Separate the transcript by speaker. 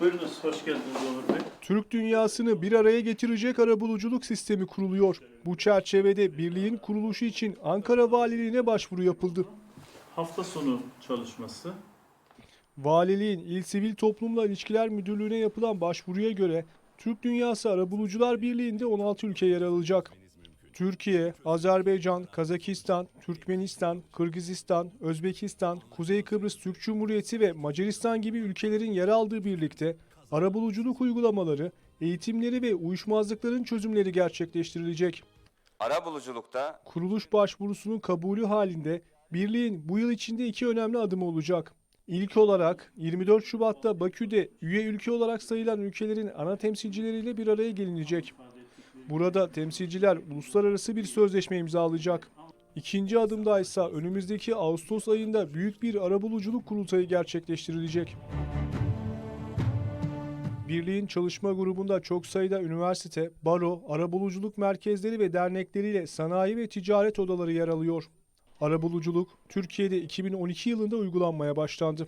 Speaker 1: Buyurunuz, hoş geldiniz Onur Bey.
Speaker 2: Türk dünyasını bir araya getirecek arabuluculuk sistemi kuruluyor. Bu çerçevede birliğin kuruluşu için Ankara Valiliğine başvuru yapıldı.
Speaker 1: Hafta sonu çalışması.
Speaker 2: Valiliğin İl Sivil Toplumla İlişkiler Müdürlüğü'ne yapılan başvuruya göre Türk Dünyası Arabulucular Birliği'nde 16 ülke yer alacak. Türkiye, Azerbaycan, Kazakistan, Türkmenistan, Kırgızistan, Özbekistan, Kuzey Kıbrıs Türk Cumhuriyeti ve Macaristan gibi ülkelerin yer aldığı birlikte arabuluculuk uygulamaları, eğitimleri ve uyuşmazlıkların çözümleri gerçekleştirilecek.
Speaker 3: Arabuluculukta
Speaker 2: Kuruluş başvurusunun kabulü halinde birliğin bu yıl içinde iki önemli adımı olacak. İlk olarak 24 Şubat'ta Bakü'de üye ülke olarak sayılan ülkelerin ana temsilcileriyle bir araya gelinecek. Burada temsilciler uluslararası bir sözleşme imzalayacak. İkinci adımda ise önümüzdeki Ağustos ayında büyük bir arabuluculuk kurultayı gerçekleştirilecek. Birliğin çalışma grubunda çok sayıda üniversite, baro, arabuluculuk merkezleri ve dernekleriyle sanayi ve ticaret odaları yer alıyor. Arabuluculuk Türkiye'de 2012 yılında uygulanmaya başlandı.